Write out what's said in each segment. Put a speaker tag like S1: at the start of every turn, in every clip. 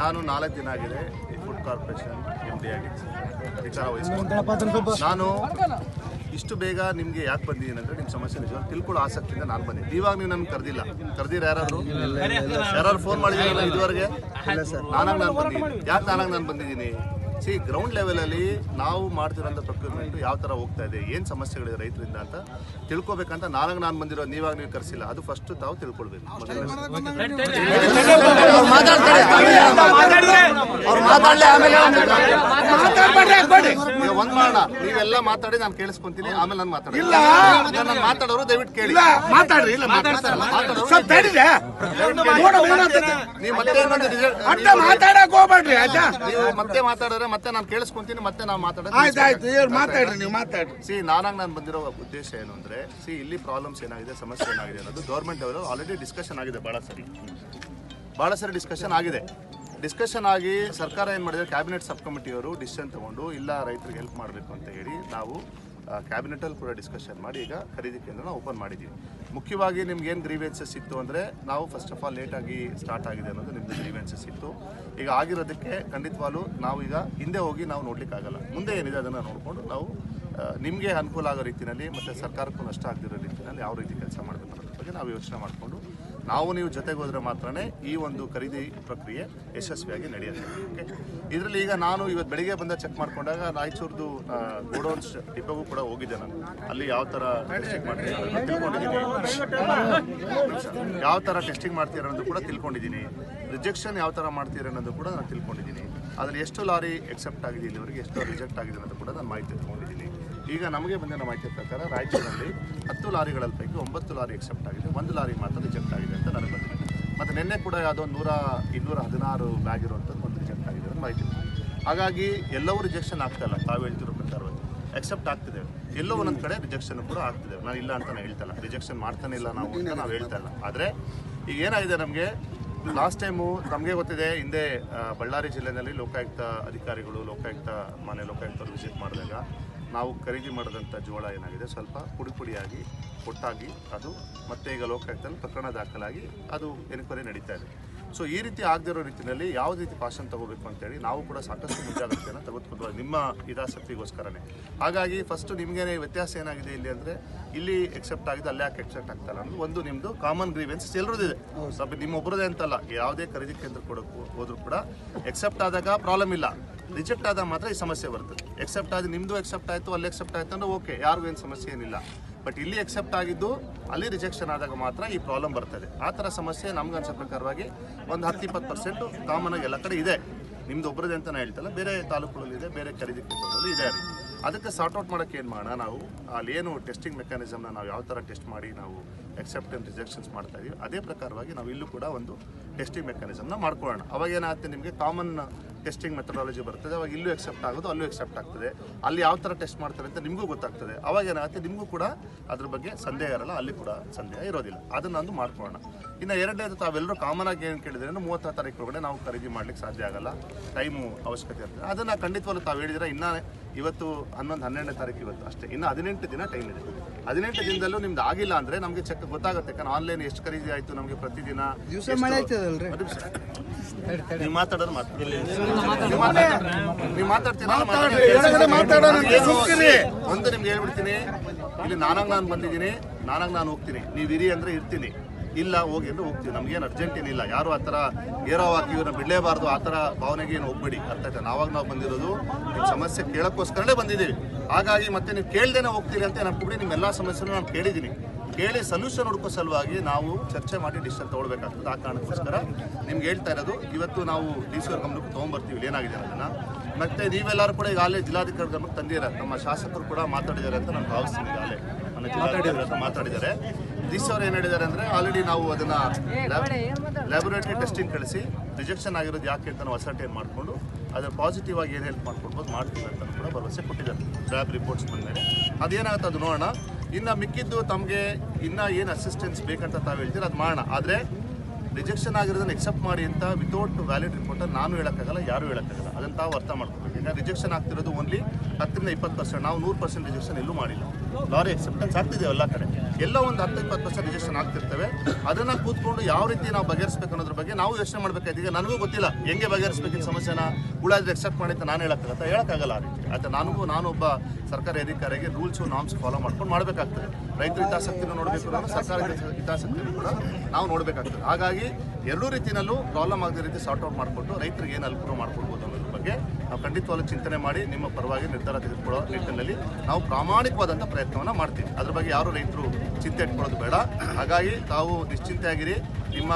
S1: ನಾನು ನಾಲ್ಕು ದಿನ ಆಗಿದೆ ಈ ಫುಡ್ ಕಾರ್ಪೊರೇಷನ್ ಎಂ ಡಿ ಆಗಿ ವಿಚಾರ ವಹಿಸ್ಕೊಂಡು. ನಾನು ಇಷ್ಟು ಬೇಗ ನಿಮಗೆ ಯಾಕೆ ಬಂದಿದ್ದೀನಿ ಅಂದರೆ ನಿಮ್ಮ ಸಮಸ್ಯೆ ನಿಜ ತಿಳ್ಕೊಳ್ಳೋ ಆಸಕ್ತಿಯಿಂದ ನಾನು ಬಂದೆ ಇವಾಗ ನೀವು ನನ್ಗೆ ಕರೆದಿಲ್ಲ. ಕರೆದಿರ ಯಾರಾದರೂ? ಯಾರು ಫೋನ್ ಮಾಡಿದ್ದೀರಲ್ಲ ಇದುವರೆಗೆ? ನಾನಾಗ ನಾನು ಬಂದಿದ್ದೀನಿ. ಯಾಕೆ ನಾನಾಗ ನಾನು ಬಂದಿದ್ದೀನಿ? ಸಿ ಗ್ರೌಂಡ್ ಲೆವೆಲಲ್ಲಿ ನಾವು ಮಾಡ್ತಿರೋಂಥ ಪ್ರೊಕ್ಯೂರ್ಮೆಂಟ್ ಯಾವ ಥರ ಹೋಗ್ತಾ ಇದೆ ಏನು ಸಮಸ್ಯೆಗಳಿದೆ ರೈತರಿಂದ ಅಂತ ತಿಳ್ಕೊಬೇಕಂತ ನಾನಾಗ ನಾನು ಬಂದಿರೋ ನೀವಾಗ ನೀವು ಕರೆಸಿಲ್ಲ. ಅದು ಫಸ್ಟ್ ತಾವು ತಿಳ್ಕೊಳ್ಬೇಕು. ಒಂದ್ ಮಾಡೋಣ ನೀವೆಲ್ಲ ಮಾತಾಡಿ ನಾನು ಕೇಳಿಸ್ಕೊಂತೀನಿ ಆಮೇಲೆ ನಾನು ಮಾತಾಡಿ ನಾನು ಮಾತಾಡೋರು ದಯವಿಟ್ಟು ಕೇಳಿ.
S2: ಮಾತಾಡ್ರಿ ಇಲ್ಲ
S1: ನೀವು ಮತ್ತೆ ಇನ್ನೊಂದು
S2: ಮಾತಾಡಕ್ ಹೋಗ್ಬೇಡ್ರಿ ಆಯ್ತಾ?
S1: ನೀವು ಮತ್ತೆ ಮಾತಾಡಿದ್ರೆ ಮತ್ತೆ ನಾನು ಕೇಳಿಸ್ಕೊಂತೀನಿ ಮತ್ತೆ ನಾನು ಮಾತಾಡೋದು
S2: ಆಯ್ತು ಆಯ್ತು ಹೇಳಿ ಮಾತಾಡ್ರಿ ನೀವು ಮಾತಾಡ್ರಿ.
S1: ಸಿ ನಾನಾಗ ನಾನು ಬಂದಿರೋ ಉದ್ದೇಶ ಏನು ಅಂದ್ರೆ ಸಿ ಇಲ್ಲಿ ಪ್ರಾಬ್ಲಮ್ಸ್ ಏನಾಗಿದೆ ಸಮಸ್ಯೆ ಏನಾಗಿದೆ ಅನ್ನೋದು ಗೌರ್ಮೆಂಟ್ ಅವರು ಆಲ್ರೆಡಿ ಡಿಸ್ಕಷನ್ ಆಗಿದೆ ಬಹಳ ಸರಿ. ಬಹಳ ಸರಿ ಡಿಸ್ಕಷನ್ ಆಗಿದೆ. ಡಿಸ್ಕಷನ್ ಆಗಿ ಸರ್ಕಾರ ಏನು ಮಾಡಿದೆ? ಕ್ಯಾಬಿನೆಟ್ ಸಬ್ ಕಮಿಟಿಯವರು ಡಿಸಿಷನ್ ತಗೊಂಡು, ಇಲ್ಲ, ರೈತರಿಗೆ ಹೆಲ್ಪ್ ಮಾಡಬೇಕು ಅಂತ ಹೇಳಿ ನಾವು ಕ್ಯಾಬಿನೆಟಲ್ಲಿ ಕೂಡ ಡಿಸ್ಕಷನ್ ಮಾಡಿ ಈಗ ಖರೀದಿ ಕೇಂದ್ರನ ಓಪನ್ ಮಾಡಿದ್ದೀವಿ ಮುಖ್ಯವಾಗಿ ನಿಮ್ಗೆ ಏನು ಗ್ರೀವೆನ್ಸಸ್ ಇತ್ತು ಅಂದರೆ, ನಾವು ಫಸ್ಟ್ ಆಫ್ ಆಲ್ ಲೇಟಾಗಿ ಸ್ಟಾರ್ಟ್ ಆಗಿದೆ ಅನ್ನೋದು ನಿಮ್ಮದು ಗ್ರೀವೆನ್ಸಸ್ ಇತ್ತು. ಈಗ ಆಗಿರೋದಕ್ಕೆ ಖಂಡಿತವಾಗ್ಲೂ ನಾವು ಈಗ ಹಿಂದೆ ಹೋಗಿ ನಾವು ನೋಡಲಿಕ್ಕಾಗಲ್ಲ. ಮುಂದೆ ಏನಿದೆ ಅದನ್ನು ನೋಡಿಕೊಂಡು ನಾವು ನಿಮಗೆ ಅನುಕೂಲ ಆಗೋ ರೀತಿಯಲ್ಲಿ ಮತ್ತು ಸರ್ಕಾರಕ್ಕೂ ನಷ್ಟ ಆಗದಿರೋ ರೀತಿಯಲ್ಲಿ ಯಾವ ರೀತಿ ಕೆಲಸ ಮಾಡಬೇಕು ಅನ್ನೋದ್ರ ಬಗ್ಗೆ ನಾವು ಯೋಚನೆ ಮಾಡಿಕೊಂಡು ನಾವು ನೀವು ಜೊತೆಗೆ ಹೋದರೆ ಮಾತ್ರನೇ ಈ ಒಂದು ಖರೀದಿ ಪ್ರಕ್ರಿಯೆ ಯಶಸ್ವಿಯಾಗಿ ನಡೆಯುತ್ತೆ. ಓಕೆ ಇದರಲ್ಲಿ ಈಗ ನಾನು ಇವತ್ತು ಬೆಳಿಗ್ಗೆ ಬಂದ ಚೆಕ್ ಮಾಡಿಕೊಂಡಾಗ ರಾಯಚೂರ್ದು ಗೋಡೌನ್ಸ್ ಡಿಪೋಗೂ ಕೂಡ ಹೋಗಿದ್ದೆ ನಾನು. ಅಲ್ಲಿ ಯಾವ ಥರ ಟೆಸ್ಟಿಂಗ್ ತಿಳ್ಕೊಂಡಿದ್ದೀನಿ. ಯಾವ ಥರ ಟೆಸ್ಟಿಂಗ್ ಮಾಡ್ತೀರ ಅನ್ನೋದು ಕೂಡ ತಿಳ್ಕೊಂಡಿದ್ದೀನಿ. ರಿಜೆಕ್ಷನ್ ಯಾವ ಥರ ಮಾಡ್ತೀರ ಅನ್ನೋದು ಕೂಡ ನಾನು ತಿಳ್ಕೊಂಡಿದ್ದೀನಿ. ಅದರಲ್ಲಿ ಎಷ್ಟು ಲಾರಿ ಎಕ್ಸೆಪ್ಟ್ ಆಗಿದೆ, ಇಲ್ಲಿವರೆಗೆ ಎಷ್ಟು ರಿಜೆಕ್ಟ್ ಆಗಿದೆ ಅನ್ನೋದು ಕೂಡ ನಾನು ಮಾಹಿತಿ ತಗೊಂಡಿದ್ದೀನಿ. ಈಗ ನಮಗೆ ಬಂದಿರೋ ಮಾಹಿತಿ ಪ್ರಕಾರ ರಾಯಚೂರಿನಲ್ಲಿ ಹತ್ತು ಲಾರಿಗಳಲ್ಲಿ ಪೈಕಿ ಒಂಬತ್ತು ಲಾರಿ ಎಕ್ಸೆಪ್ಟ್ ಆಗಿದೆ. ಒಂದು ಲಾರಿ ಮಾತ್ರ ರಿಜೆಕ್ಟ್ ಆಗಿದೆ ಅಂತ ನನಗೆ ಬಂದಿದೆ ಮತ್ತು ನಿನ್ನೆ ಕೂಡ ಯಾವುದೋ ನೂರ ಇನ್ನೂರ ಹದಿನಾರು ಬ್ಯಾಗ್ ಇರುವಂಥದ್ದು ಒಂದು ರಿಜೆಕ್ಟ್ ಆಗಿದೆ ಅಂತ ಮಾಹಿತಿ ಹಾಗಾಗಿ ಎಲ್ಲವೂ ರಿಜೆಕ್ಷನ್ ಆಗ್ತಾಯಿಲ್ಲ ತಾವು ಹೇಳ್ತಿರೋ ಪ್ರಕಾರ ಎಕ್ಸೆಪ್ಟ್ ಆಗ್ತಿದೆ. ಎಲ್ಲೋ ಒಂದೊಂದು ಕಡೆ ರಿಜೆಕ್ಷನ್ ಕೂಡ ಆಗ್ತಿದೆ. ನಾನು ಇಲ್ಲ ಅಂತ ನಾನು ಹೇಳ್ತಾ ಇಲ್ಲ. ರಿಜೆಕ್ಷನ್ ಮಾಡ್ತಾನೆ ಇಲ್ಲ ನಾವು ಅಂತ ನಾವು ಹೇಳ್ತಾ ಇಲ್ಲ. ಆದರೆ ಈಗ ಏನಾಗಿದೆ ನಮಗೆ? ಲಾಸ್ಟ್ ಟೈಮು ನಮಗೆ ಗೊತ್ತಿದೆ, ಹಿಂದೆ ಬಳ್ಳಾರಿ ಜಿಲ್ಲೆಯಲ್ಲಿ ಲೋಕಾಯುಕ್ತ ಅಧಿಕಾರಿಗಳು, ಲೋಕಾಯುಕ್ತ ಮನೆ ಲೋಕಾಯುಕ್ತರು ವಿಸಿಟ್ ಮಾಡಿದಾಗ ನಾವು ಖರೀದಿ ಮಾಡಿದಂಥ ಜೋಳ ಏನಾಗಿದೆ? ಸ್ವಲ್ಪ ಪುಡಿ ಪುಡಿಯಾಗಿ ಒಟ್ಟಾಗಿ ಅದು ಮತ್ತೆ ಈಗ ಲೋಕಾಯುಕ್ತದಲ್ಲಿ ಪ್ರಕರಣ ದಾಖಲಾಗಿ ಅದು ಎನ್ಕ್ವೈರಿ ನಡೀತಾ ಇದೆ. ಸೊ ಈ ರೀತಿ ಆಗದಿರೋ ರೀತಿಯಲ್ಲಿ ಯಾವ ರೀತಿ ಪಾಶನ್ ತಗೋಬೇಕು ಅಂತೇಳಿ ನಾವು ಕೂಡ ಸಾಕಷ್ಟು ಮುಂಜಾಗ್ರತೆಯನ್ನು ತೆಗೆದುಕೊಂಡು ನಿಮ್ಮ ಹಿತಾಸಕ್ತಿಗೋಸ್ಕರನೇ. ಹಾಗಾಗಿ ಫಸ್ಟ್ ನಿಮಗೇನೆ ವ್ಯತ್ಯಾಸ ಏನಾಗಿದೆ ಇಲ್ಲಿ ಅಂದರೆ ಇಲ್ಲಿ ಎಕ್ಸೆಪ್ಟ್ ಆಗಿದೆ ಅಲ್ಲಿ ಯಾಕೆ ಎಕ್ಸೆಪ್ಟ್ ಆಗ್ತಾಯಿಲ್ಲ ಅನ್ನೋದು ಒಂದು ನಿಮ್ಮದು ಕಾಮನ್ ಗ್ರೀವೆನ್ಸ್ ಎಲ್ಲರದಿದೆ ಸ್ವಲ್ಪ ನಿಮ್ಮೊಬ್ಬರದೇ ಅಂತಲ್ಲ ಯಾವುದೇ ಖರೀದಿ ಕೇಂದ್ರ ಕೊಡೋಕ್ಕೂ ಹೋದರೂ ಕೂಡ ಎಕ್ಸೆಪ್ಟ್ ಆದಾಗ ಪ್ರಾಬ್ಲಮ್ ಇಲ್ಲ. ರಿಜೆಕ್ಟ್ ಆದಾಗ ಮಾತ್ರ ಈ ಸಮಸ್ಯೆ ಬರುತ್ತೆ ಎಕ್ಸೆಪ್ಟ್ ಆದ ನಿಮ್ಮದು ಎಕ್ಸೆಪ್ಟ್ ಆಯಿತು, ಅಲ್ಲಿ ಎಕ್ಸೆಪ್ಟ್ ಆಯಿತು ಅಂದ್ರೆ ಓಕೆ ಯಾರಿಗೂ ಏನು ಸಮಸ್ಯೆ ಏನಿಲ್ಲ. ಬಟ್ ಇಲ್ಲಿ ಎಕ್ಸೆಪ್ಟ್ ಆಗಿದ್ದು, ಅಲ್ಲಿ ರಿಜೆಕ್ಷನ್ ಆದಾಗ ಮಾತ್ರ ಈ ಪ್ರಾಬ್ಲಮ್ ಬರ್ತದೆ. ಆ ಥರ ಸಮಸ್ಯೆ ನಮ್ಗೆ ಅನ್ಸೋ ಪ್ರಕಾರವಾಗಿ ಒಂದು ಹತ್ತು, ಇಪ್ಪತ್ತು ಪರ್ಸೆಂಟು ಕಾಮನ್ ಆಗಿ ಎಲ್ಲ ಕಡೆ ಇದೆ. ನಿಮ್ದು ಒಬ್ಬರದೇ ಅಂತ ನಾನು ಹೇಳ್ತಲ್ಲ, ಬೇರೆ ತಾಲೂಕುಗಳಲ್ಲಿ ಇದೆ, ಬೇರೆ ಖರೀದಿ ಕೇಂದ್ರಗಳಲ್ಲಿ ಇದೆ ರೀ. ಅದಕ್ಕೆ ಸಾರ್ಟ್ ಔಟ್ ಮಾಡೋಕ್ಕೆ ಏನು ಮಾಡೋಣ? ನಾವು ಅಲ್ಲಿ ಏನು ಟೆಸ್ಟಿಂಗ್ ಮೆಕ್ಯಾನಿಸಮ್ನ ನಾವು ಯಾವ ಥರ ಟೆಸ್ಟ್ ಮಾಡಿ, ನಾವು ಎಕ್ಸೆಪ್ಟ್ ಆ್ಯಂಡ್ ರಿಜೆಕ್ಷನ್ಸ್ ಮಾಡ್ತಾ ಇದೀವಿ, ಅದೇ ಪ್ರಕಾರವಾಗಿ ನಾವು ಇಲ್ಲೂ ಕೂಡ ಒಂದು ಟೆಸ್ಟಿಂಗ್ ಮೆಕ್ಯಾನಿಸಮ್ನ ಮಾಡ್ಕೊಳ್ಳೋಣ. ಅವಾಗ ಏನಾಗುತ್ತೆ ನಿಮಗೆ ಕಾಮನ್ ಟೆಸ್ಟಿಂಗ್ ಮೆಥಡಾಲಜಿ ಬರ್ತದೆ, ಅವಾಗ ಇಲ್ಲೂ ಎಕ್ಸೆಪ್ಟ್ ಆಗೋದು, ಅಲ್ಲೂ ಎಕ್ಸೆಪ್ಟ್ ಆಗ್ತದೆ. ಅಲ್ಲಿ ಯಾವ ಥರ ಟೆಸ್ಟ್ ಮಾಡ್ತಾರೆ ಅಂತ ನಿಮಗೂ ಗೊತ್ತಾಗ್ತದೆ. ಅವಾಗ ಏನಾಗುತ್ತೆ, ನಿಮಗೂ ಕೂಡ ಅದ್ರ ಬಗ್ಗೆ ಸಂದೇಹ ಇರಲ್ಲ, ಅಲ್ಲಿ ಕೂಡ ಸಂದೇಹ ಇರೋದಿಲ್ಲ. ಅದನ್ನು ಒಂದು ಮಾಡ್ಕೊಳ್ಳೋಣ. ಇನ್ನು ಎರಡನೇದು ತಾವೆಲ್ಲರೂ ಕಾಮನ್ ಆಗಿ ಏನು ಕೇಳಿದ್ರೆ ಅಂದರೆ ಮೂವತ್ತ ತಾರೀಕು ಒಳಗಡೆ ನಾವು ಖರೀದಿ ಮಾಡ್ಲಿಕ್ಕೆ ಸಾಧ್ಯ ಆಗಲ್ಲ. ಟೈಮು ಅವಶ್ಯಕತೆ ಇರ್ತದೆ. ಅದನ್ನು ಖಂಡಿತವಾಗ್ಲೂ ತಾವು ಹೇಳಿದ್ರೆ ಇನ್ನೂ ಇವತ್ತು ಹನ್ನೊಂದು ಹನ್ನೆರಡನೇ ತಾರೀಕು ಇವತ್ತು ಅಷ್ಟೇ. ಇನ್ನು ಹದಿನೆಂಟು ದಿನ ಟೈಮ್ ಇದೆ. ಹದಿನೆಂಟು ದಿನದಲ್ಲೂ ನಿಮ್ದು ಆಗಿಲ್ಲ ಅಂದ್ರೆ ನಮಗೆ ಚೆಕ್ ಗೊತ್ತಾಗುತ್ತೆ. ಯಾಕಂದ್ರೆ ಆನ್ಲೈನ್ ಎಷ್ಟು ಖರೀದಿ ಆಯ್ತು ನಮಗೆ ಪ್ರತಿದಿನ ನೀವು ಮಾತಾಡೋರು ಮಾತಾಡಿ ನೀವು ಮಾತಾಡ್- ನೀವು ಮಾತಾಡ್ತೀರಾ. ಒಂದು ನಿಮ್ಗೆ ಹೇಳ್ಬಿಡ್ತೀನಿ. ಇಲ್ಲಿ ನಾನಾಗ ನಾನು ಬಂದಿದ್ದೀನಿ. ನಾನಾಗ ನಾನು ಹೋಗ್ತೀನಿ. ನೀವು ಇರಿ ಅಂದ್ರೆ ಇರ್ತೀನಿ. ಇಲ್ಲ ಹೋಗಿ ಎಂದು ಹೋಗ್ತೀವಿ. ನಮ್ಗೇನು ಅರ್ಜೆಂಟ್ ಏನಿಲ್ಲ. ಯಾರು ಆ ಥರ ಏರೋ ಹಾಕಿ ಇವ್ರನ್ನ ಬಿಡಲೇಬಾರ್ದು. ಆ ಥರ ಭಾವನೆಗೆ ಏನು ಹೋಗ್ಬೇಡಿ. ಅರ್ಥ ಆಯ್ತಾ? ನಾವಾಗ ನಾವು ಬಂದಿರೋದು ನಿಮ್ಮ ಸಮಸ್ಯೆ ಕೇಳೋಕ್ಕೋಸ್ಕರನೇ ಬಂದಿದ್ದೀವಿ. ಹಾಗಾಗಿ ಮತ್ತೆ ನೀವು ಕೇಳ್ದೇನೆ ಹೋಗ್ತೀರಿ ಅಂತ ನಾನು ನಿಮ್ಮೆಲ್ಲ ಸಮಸ್ಯೆನೂ ನಾನು ಕೇಳಿದ್ದೀನಿ. ಕೇಳಿ ಸೊಲ್ಯೂಷನ್ ಹುಡುಕೋ ಸಲುವಾಗಿ ನಾವು ಚರ್ಚೆ ಮಾಡಿ ಡಿಸಿಷನ್ ತೊಗೊಳ್ಬೇಕಾಗ್ತದೆ. ಆ ಕಾರಣಕ್ಕೋಸ್ಕರ ನಿಮ್ಗೆ ಹೇಳ್ತಾ ಇರೋದು ಇವತ್ತು ನಾವು ಡಿ ಸಿ ಅವ್ರ ಗಮನಕ್ಕೆ ತೊಗೊಂಬರ್ತೀವಿ. ಏನಾಗಿದೆ ಅದನ್ನು ಮತ್ತೆ ನೀವೆಲ್ಲರೂ ಕೂಡ ಈಗ ಆಗಲೇ ಜಿಲ್ಲಾಧಿಕಾರಿ ಗಮನಕ್ಕೆ ತಂದಿರ ನಮ್ಮ ಶಾಸಕರು ಕೂಡ ಮಾತಾಡಿದ್ದಾರೆ ಅಂತ ನಾನು ಭಾವಿಸ್ತೀನಿ ಈಗಾಗಲೇ. ಜಿಲ್ಲಾಧಿಕಾರಿ ಮಾತಾಡಿದ್ದಾರೆ. ಡಿ ಸಿ ಅವ್ರು ಏನು ಹೇಳಿದ್ದಾರೆ ಅಂದರೆ ಆಲ್ರೆಡಿ ನಾವು ಅದನ್ನ ಲ್ಯಾಬೊರೇಟರಿ ಟೆಸ್ಟಿಂಗ್ ಕಳಿಸಿ ರಿಜೆಕ್ಷನ್ ಆಗಿರೋದು ಯಾಕೆ ಅಂತ ನಾವು ಅಸರ್ಟೇನ್ ಮಾಡಿಕೊಂಡು ಅದರ ಪಾಸಿಟಿವ್ ಆಗಿ ಏನು ಹೆಲ್ಪ್ ಮಾಡ್ಕೊಡ್ಬೋದು ಮಾಡ್ತೀವಿ ಅಂತ ಕೂಡ ಭರವಸೆ ಕೊಟ್ಟಿದ್ದಾರೆ ಲ್ಯಾಬ್ ರಿಪೋರ್ಟ್ಸ್ ಬಂದಮೇಲೆ. ಅದೇನಾಗುತ್ತೆ ಅದು ನೋಡೋಣ. ಇನ್ನು ಮಿಕ್ಕಿದ್ದು ತಮಗೆ ಇನ್ನು ಏನು ಅಸಿಸ್ಟೆನ್ಸ್ ಬೇಕಂತ ತಾವು ಹೇಳ್ತೀರ ಅದು ಮಾಡೋಣ. ಆದರೆ ರಿಜೆಕ್ಷನ್ ಆಗಿರೋದನ್ನ ಎಕ್ಸೆಪ್ಟ್ ಮಾಡಿ ಅಂತ ವಿತೌಟ್ ವ್ಯಾಲಿಡ್ ರಿಪೋರ್ಟ್ ನಾನು ಹೇಳೋಕ್ಕಾಗಲ್ಲ ಯಾರು ಹೇಳೋಕ್ಕಾಗಲ್ಲ. ಅದನ್ನು ತಾವು ಅರ್ಥ ಮಾಡ್ಕೋಬೇಕು. ಈಗ ರಿಜೆಕ್ಷನ್ ಆಗ್ತಿರೋದು ಓನ್ಲಿ ಹತ್ತರಿಂದ ಇಪ್ಪತ್ತು ಪರ್ಸೆಂಟ್ ನಾವು ನೂರು ಪರ್ಸೆಂಟ್ ರಿಜೆಕ್ಷನ್ ಎಲ್ಲೂ ಮಾಡಿಲ್ಲ. ಲಾರಿ ಎಕ್ಸೆಪ್ಟೆನ್ಸ್ ಆಗ್ತಿದೆ ಎಲ್ಲ ಕಡೆ. ಎಲ್ಲ ಒಂದು ಹತ್ತು ಇಪ್ಪತ್ತು ಪರ್ಸೆಂಟ್ ರಿಜೆಕ್ಷನ್ ಆಗ್ತಿರ್ತವೆ. ಅದನ್ನು ಕೂತ್ಕೊಂಡು ಯಾವ ರೀತಿ ನಾವು ಬಗೆಹರಿಸಬೇಕು ಅನ್ನೋದ್ರ ಬಗ್ಗೆ ನಾವು ಯೋಚನೆ ಮಾಡ್ಬೇಕಾಯ್ತು ಈಗ ನನಗೂ ಗೊತ್ತಿಲ್ಲ ಹೆಂಗೆ ಬಗೆಹರಿಸಬೇಕು ಸಮಸ್ಯೆನ. ಉಳಾದ್ರೆ ಎಕ್ಸೆಪ್ಟ್ ಮಾಡಿ ಅಂತ ನಾನು ಹೇಳಕ್ಕಾಗತ್ತ? ಹೇಳೋಕ್ಕಾಗಲ್ಲ ಆ ರೀತಿ. ಆಯ್ತಾ ನನಗೂ ನಾನೊಬ್ಬ ಸರ್ಕಾರಿ ಅಧಿಕಾರಿಗೆ ರೂಲ್ಸು ನಾಮ್ಸ್ ಫಾಲೋ ಮಾಡ್ಕೊಂಡು ಮಾಡಬೇಕಾಗ್ತದೆ. ರೈತರ ಹಿತಾಸಕ್ತಿನೂ ನೋಡಬೇಕು ಅಂದರೆ ಸರ್ಕಾರ ಹಿತಾಸಕ್ತಿನೂ ಕೂಡ ನಾವು ನೋಡಬೇಕಾಗ್ತದೆ. ಹಾಗಾಗಿ ಎರಡೂ ರೀತಿಯಲ್ಲೂ ಪ್ರಾಬ್ಲಮ್ ಆಗದ ರೀತಿ ಸಾರ್ಟ್ ಔಟ್ ಮಾಡಿಕೊಟ್ಟು ರೈತರಿಗೆ ಏನು ಅನುಕೂಲ ಮಾಡ್ಕೊಡ್ಬೋದು. ಬಗ್ಗೆ ನಾವು ಖಂಡಿತವಾಗ್ಲೂ ಚಿಂತನೆ ಮಾಡಿ ನಿಮ್ಮ ಪರವಾಗಿ ನಿರ್ಧಾರ ತೆಗೆದುಕೊಳ್ಳೋ ನಿಟ್ಟಿನಲ್ಲಿ ನಾವು ಪ್ರಾಮಾಣಿಕವಾದಂಥ ಪ್ರಯತ್ನವನ್ನು ಮಾಡ್ತೀವಿ. ಅದ್ರ ಬಗ್ಗೆ ಯಾರು ರೈತರು ಚಿಂತೆ ಇಟ್ಕೊಳ್ಳೋದು ಬೇಡ. ಹಾಗಾಗಿ ತಾವು ನಿಶ್ಚಿಂತೆಯಾಗಿರಿ ನಿಮ್ಮ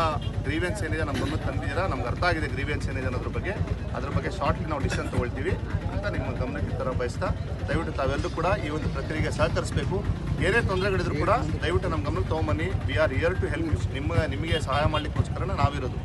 S1: ಗ್ರೀವೆನ್ಸ್ ಏನಿದೆ, ನಮ್ಮ ಗಮನಕ್ಕೆ ತಂದಿದ್ದೀರಾ, ನಮ್ಗೆ ಅರ್ಥ ಆಗಿದೆ ಗ್ರೀವೆನ್ಸ್ ಏನಿದೆ ಅನ್ನೋದ್ರ ಬಗ್ಗೆ. ಅದ್ರ ಬಗ್ಗೆ ಶಾರ್ಟ್ಲಿ ನಾವು ಡಿಸಿಷನ್ ತೊಗೊಳ್ತೀವಿ ಅಂತ ನಿಮ್ಮ ಗಮನಕ್ಕೆ ತರ ಬಯಸ್ತಾ, ದಯವಿಟ್ಟು ತಾವೆಲ್ಲರೂ ಕೂಡ ಈ ಒಂದು ಪ್ರಕ್ರಿಯೆಗೆ ಸಹಕರಿಸಬೇಕು. ಏನೇ ತೊಂದರೆಗಳಿದ್ರು ಕೂಡ ದಯವಿಟ್ಟು ನಮ್ಮ ಗಮನಕ್ಕೆ ತೊಗೊಂಬನ್ನಿ. We are here to help ನಿಮ್ಮ, ನಿಮಗೆ ಸಹಾಯ ಮಾಡಲಿಕ್ಕೋಸ್ಕರ ನಾವಿರೋದು.